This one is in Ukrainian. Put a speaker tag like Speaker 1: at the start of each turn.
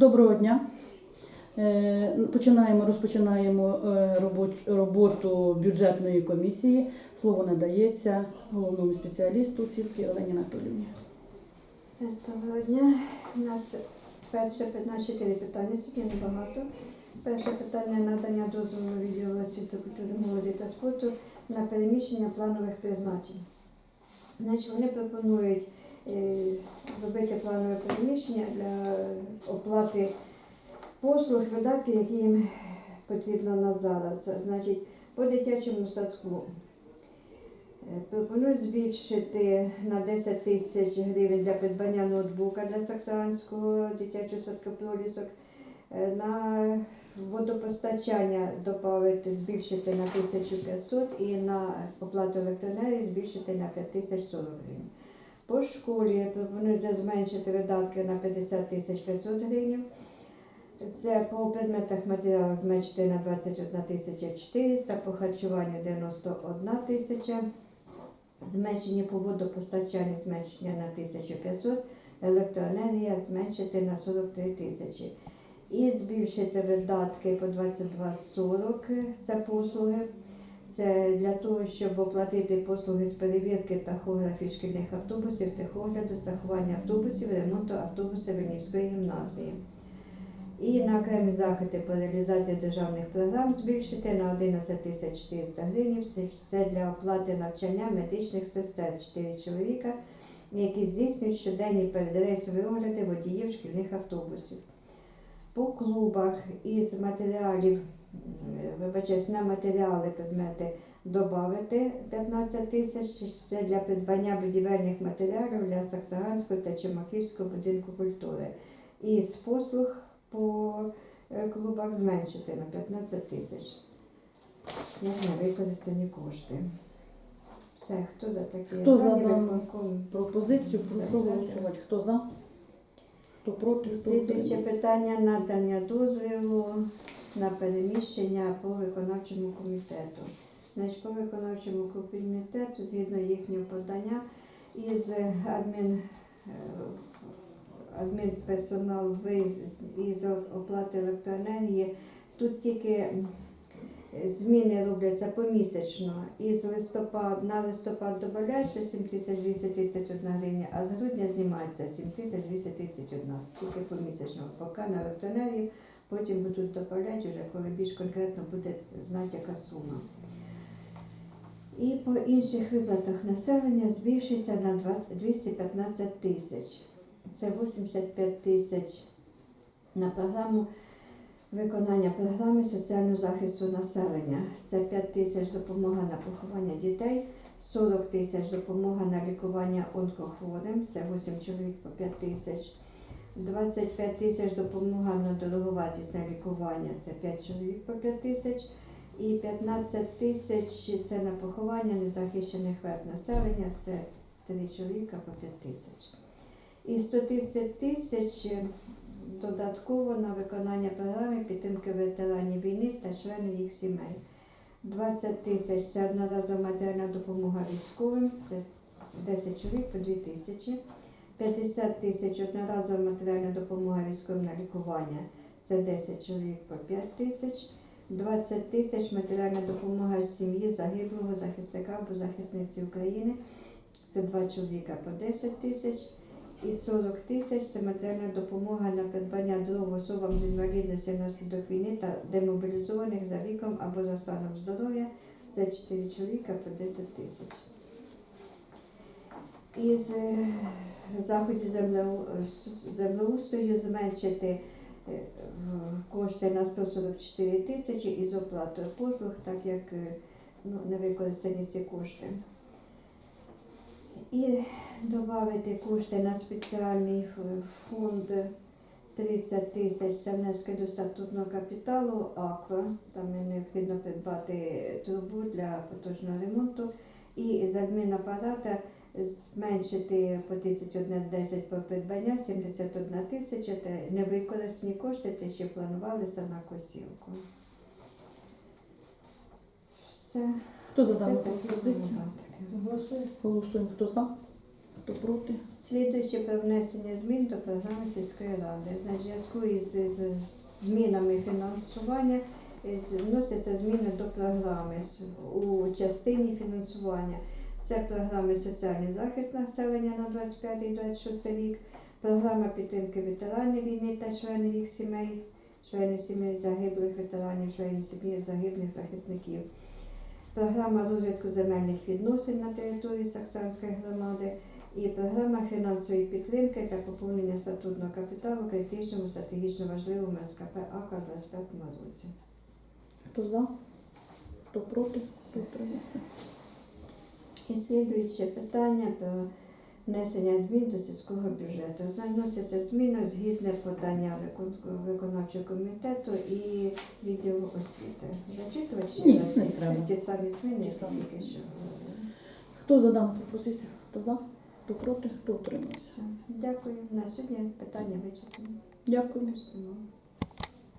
Speaker 1: Доброго дня. Е, Починаємо, розпочинаємо е, роботу бюджетної комісії. Слово надається головному спеціалісту Цілки Олені Анатоліївні.
Speaker 2: Доброго дня. У нас перше пи- чотири питання, сьогодні небагато. Перше питання надання дозволу відділу освіти, культури, молоді та спорту на переміщення планових призначень. Значить, вони пропонують е, зробити планове переміщення для оплати послуг, видатків, які їм потрібно на зараз. Значить, по дитячому садку Е, Пропонують збільшити на 10 тисяч гривень для придбання ноутбука для Саксанського дитячого садка пролісок. Е, На водопостачання додати, збільшити на 1500 і на оплату електроенергії збільшити на 5040 гривень. По школі пропонується зменшити видатки на 50 тисяч 500 гривень. Це по предметах матеріалів зменшити на 21 тисяча 400, по харчуванню 91 тисяча. Зменшення по водопостачанню зменшення на 1500, електроенергія зменшити на 43 тисячі. І збільшити видатки по 22,40 це послуги. Це для того, щоб оплатити послуги з перевірки тахографів шкільних автобусів, техогляду, страхування автобусів, ремонту автобусів Вільнівської гімназії. І на окремі заходи по реалізації державних програм збільшити на 11 тисяч 400 гривень. Це- для оплати навчання медичних сестер 4 чоловіка, які здійснюють щоденні передрейсові огляди водіїв шкільних автобусів. По клубах із матеріалів, вибачаюсь, на матеріали предмети додати 15 тисяч. Це для придбання будівельних матеріалів для Саксаганського та Чимаківського будинку культури. І з послуг по е, клубах зменшити на 15 тисяч. На використані кошти. Все, хто за такі
Speaker 1: Хто за дану? Пропозицію прошу голосувати. Хто за? Хто проти?
Speaker 2: Слідуюче питання надання дозволу на переміщення по виконавчому комітету. Значить, по виконавчому комітету, згідно їхнього подання, із адмін, е, адмінперсонал із оплати електроенергії, тут тільки зміни робляться помісячно. Із листопад на листопад додається 7231 гривня, а з грудня знімається 7231, тільки помісячно. Поки на електроенергію, потім будуть додавати вже, коли більш конкретно буде знати, яка сума. І по інших виплатах населення збільшиться на 215 тисяч. Це 85 тисяч на програму виконання програми соціального захисту населення. Це 5 тисяч допомога на поховання дітей, 40 тисяч допомога на лікування онкохворим, це 8 чоловік по 5 тисяч. 25 тисяч допомога на дороговартісне лікування, це 5 чоловік по 5 тисяч. І 15 тисяч це на поховання незахищених верт населення, це 3 чоловіка по 5 тисяч. І 130 тисяч додатково на виконання програми підтримки ветеранів війни та членів їх сімей. 20 тисяч це одноразова матеріальна допомога військовим, це 10 чоловік по 2 тисячі. 50 тисяч одноразова матеріальна допомога військовим на лікування, це 10 чоловік по 5 тисяч. 20 тисяч матеріальна допомога сім'ї загиблого захисника або захисниці України, це 2 чоловіка по 10 тисяч. І 40 тисяч це матеріальна допомога на придбання дров особам з інвалідністю внаслідок війни та демобілізованих за віком або за станом здоров'я. Це 4 чоловіка по 10 тисяч. Із е, заходів землеустрою зменшити е, кошти на 144 тисячі із оплатою послуг, так як е, ну, не використані ці кошти. І додати кошти на спеціальний фонд 30 тисяч це внески до статутного капіталу АКВА. Там необхідно придбати трубу для поточного ремонту. І з адмінапарата зменшити по 31,10 по придбання 71 тисяча та невикористані кошти, те, що планувалися на косілку. Все.
Speaker 1: Хто за дану пропозицію? Голосуємо. Хто за? Хто проти?
Speaker 2: Слідуючи про внесення змін до програми сільської ради. На зв'язку із, з змінами фінансування е, вносяться зміни до програми у частині фінансування. Це програми соціальний захист населення на 25-26 рік, програма підтримки ветеранів війни та членів їх сімей, членів сімей загиблих ветеранів, членів сімей загиблих захисників. Програма розвитку земельних відносин на території Саксанської громади і програма фінансової підтримки для поповнення статутного капіталу критичному стратегічно важливому СКП АК у 25 році.
Speaker 1: Хто за? Хто проти? Хто утримався?
Speaker 2: І слідуюче питання про внесення змін до сільського бюджету. Вносяться зміни згідно подання виконавчого комітету і відділу освіти. Зачитувати
Speaker 1: Ні, не треба.
Speaker 2: ті самі зміни,
Speaker 1: Ті
Speaker 2: які
Speaker 1: самі
Speaker 2: тільки що говорили.
Speaker 1: Хто за дану пропозицію? Хто за? Хто проти? Хто утримався?
Speaker 2: Дякую. На сьогодні питання вичерпані.
Speaker 1: Дякую.